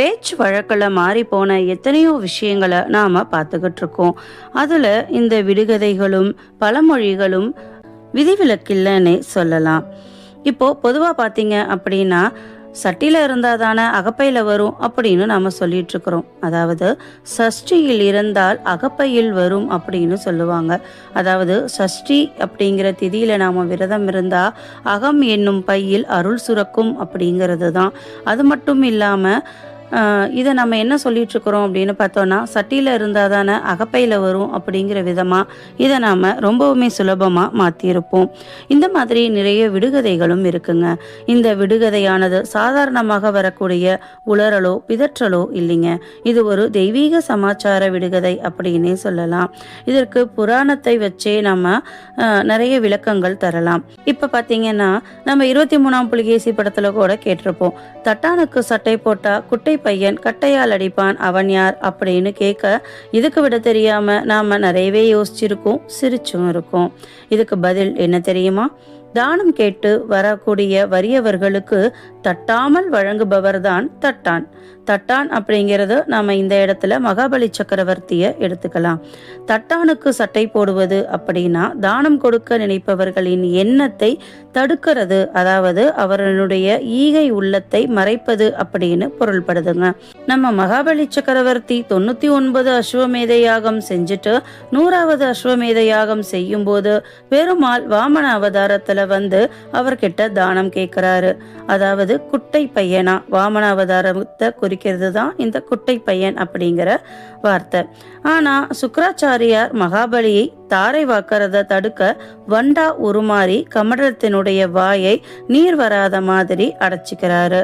பேச்சு வழக்கில் மாறி போன எத்தனையோ விஷயங்களை நாம் பார்த்துக்கிட்டு இருக்கோம் அதில் இந்த விடுகதைகளும் பழமொழிகளும் விதிவிலக்கில்லைன்னே சொல்லலாம். இப்போ பொதுவாக பார்த்தீங்க அப்படின்னா சட்டியில் இருந்தால் தானே அகப்பையில் வரும் அப்படின்னு நாம் சொல்லிட்டு இருக்கிறோம் அதாவது சஷ்டியில் இருந்தால் அகப்பையில் வரும் அப்படின்னு சொல்லுவாங்க. அதாவது சஷ்டி அப்படிங்கிற திதியில் நாம் விரதம் இருந்தால் அகம் என்னும் பையில் அருள் சுரக்கும் அப்படிங்கிறது தான் அது மட்டும் இல்லாமல் இதை நம்ம என்ன சொல்லிட்டு இருக்கிறோம் அப்படின்னு பார்த்தோன்னா சட்டியில் இருந்தால் தானே அகப்பையில் வரும் அப்படிங்கிற விதமாக இதை நாம் ரொம்பவுமே சுலபமாக மாற்றியிருப்போம் இந்த மாதிரி நிறைய விடுகதைகளும் இருக்குங்க. இந்த விடுகதையானது சாதாரணமாக வரக்கூடிய உளறலோ பிதற்றலோ இல்லைங்க. இது ஒரு தெய்வீக சமாச்சார விடுகதை அப்படின்னே சொல்லலாம். இதற்கு புராணத்தை வச்சே நம்ம நிறைய விளக்கங்கள் தரலாம். இப்போ பார்த்தீங்கன்னா நம்ம இருபத்தி மூணாம் புலிகேசி படத்தில் கூட கேட்டிருப்போம். தட்டானுக்கு சட்டை போட்டா குட்டை பையன் கட்டையால் அடிப்பான் அவன் யார்? அப்படின்னு கேட்க இதுக்கு விட தெரியாம நாம நிறையவே யோசிச்சிருக்கோம் சிரிச்சும் இருக்கோம். இதுக்கு பதில் என்ன தெரியுமா? தானம் கேட்டு வரக்கூடிய வறியவர்களுக்கு தட்டாமல் வழங்குபவர்தான் தட்டான். தட்டான் அப்படிங்கிறது நாம இந்த இடத்துல மகாபலி சக்கரவர்த்தியை எடுத்துக்கலாம். தட்டானுக்கு சட்டை போடுவது அப்படின்னா தானம் கொடுக்க நினைப்பவர்களின் எண்ணத்தை தடுக்கிறது. அதாவது அவர்களுடைய ஈகை உள்ளத்தை மறைப்பது அப்படின்னு பொருள்படுதுங்க. நம்ம மகாபலி சக்கரவர்த்தி தொண்ணூத்தி ஒன்பது அஸ்வமேத யாகம் செஞ்சுட்டு நூறாவது அஸ்வமேத யாகம் செய்யும் போது பெருமாள் வாமன அவதாரத்துல வந்து அவர்கிட்ட தானம் கேட்கிறாரு அதாவது குட்டை பையனா வாமன அவதாரத்தை குறிக்கிறது தான் இந்த குட்டை பையன் அப்படிங்கிற வார்த்தை. ஆனா சுக்கராச்சாரியார் மகாபலியை தாரை வாக்கறத தடுக்க வண்டா உருமாறி கமடத்தினுடைய வாயை நீர் வராத மாதிரி அடைச்சிக்கிறாரு.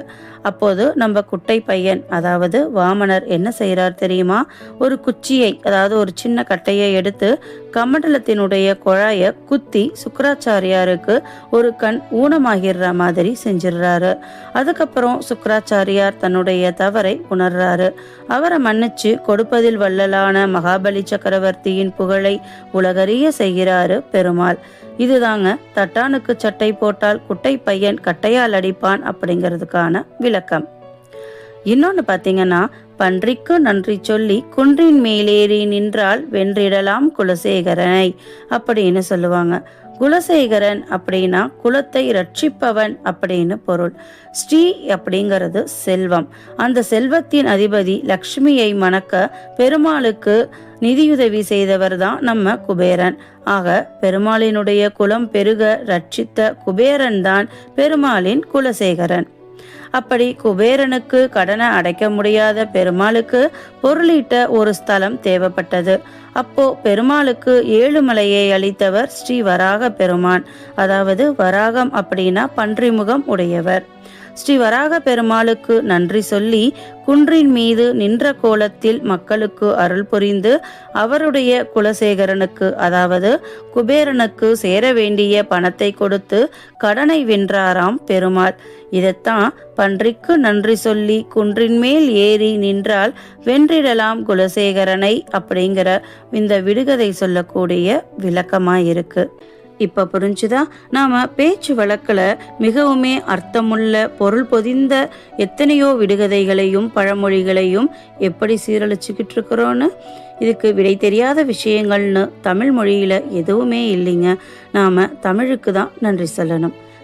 அப்போது நம்ம குட்டை பையன் அதாவது வாமனர் என்ன செய்கிறார் தெரியுமா? ஒரு குச்சியை அதாவது ஒரு சின்ன கட்டையை எடுத்து கமண்டலத்தினுடைய குழாய குத்தி சுக்கராச்சாரியாருக்கு ஒரு கண் ஊனமாகிடுற மாதிரி செஞ்சிடுறாரு. அதுக்கப்புறம் சுக்கராச்சாரியார் தன்னுடைய தவறை உணர்றாரு. அவரை மன்னிச்சு கொடுப்பதில் வள்ளலான மகாபலி சக்கரவர்த்தியின் புகழை உலகறிய செய்கிறாரு பெருமாள். இதுதாங்க தட்டானுக்கு சட்டை போட்டால் குட்டை பையன் கட்டையால் அடிப்பான் அப்படிங்கிறதுக்கான விளக்கம். இன்னொன்று பார்த்தீங்கன்னா பன்றிக்கு நன்றி சொல்லி குன்றின் மேலேறி நின்றால் வென்றிடலாம் குலசேகரனை. அப்படின்னு சொல்லுவாங்க? குலசேகரன் அப்படின்னா குலத்தை ரட்சிப்பவன் அப்படின்னு பொருள். ஸ்ரீ அப்படிங்கிறது செல்வம். அந்த செல்வத்தின் அதிபதி லக்ஷ்மியை மணக்க பெருமாளுக்கு நிதியுதவி செய்தவர் தான் நம்ம குபேரன். ஆக பெருமாளினுடைய குலம் பெருக ரட்சித்த குபேரன் தான் பெருமாளின் குலசேகரன். அப்படி குபேரனுக்கு கடனை அடைக்க முடியாத பெருமாளுக்கு பொருளீட்ட ஒரு ஸ்தலம் தேவைப்பட்டது. அப்போ பெருமாளுக்கு ஏழுமலையை அளித்தவர் ஸ்ரீ வராக பெருமான். அதாவது வராகம் அப்படின்னா பன்றிமுகம் உடையவர். ஸ்ரீ வராக பெருமாளுக்கு நன்றி சொல்லி குன்றின் மீது நின்ற கோலத்தில் மக்களுக்கு அருள் புரிந்து அவருடைய குலசேகரனுக்கு அதாவது குபேரனுக்கு சேர வேண்டிய பணத்தை கொடுத்து கடனை வென்றாராம் பெருமாள். இதைத்தான் பன்றிக்கு நன்றி சொல்லி குன்றின் மேல் ஏறி நின்றால் வென்றிடலாம் குலசேகரனை அப்படிங்கிற இந்த விடுகதை சொல்லக்கூடிய விளக்கமாக இருக்குது இப்ப புரிஞ்சுதா? நாம பேச்சு வழக்குல மிகவுமே அர்த்தமுள்ள பொருள் பொதிந்த எத்தனையோ விடுகதைகளையும் பழமொழிகளையும் எப்படி சீரழிச்சுக்கிட்டு இருக்கிறோன்னு இதுக்கு விடை தெரியாத விஷயங்கள்னு தமிழ் மொழியில எதுவுமே இல்லைங்க. நாம தமிழுக்கு தான் நன்றி சொல்லணும்.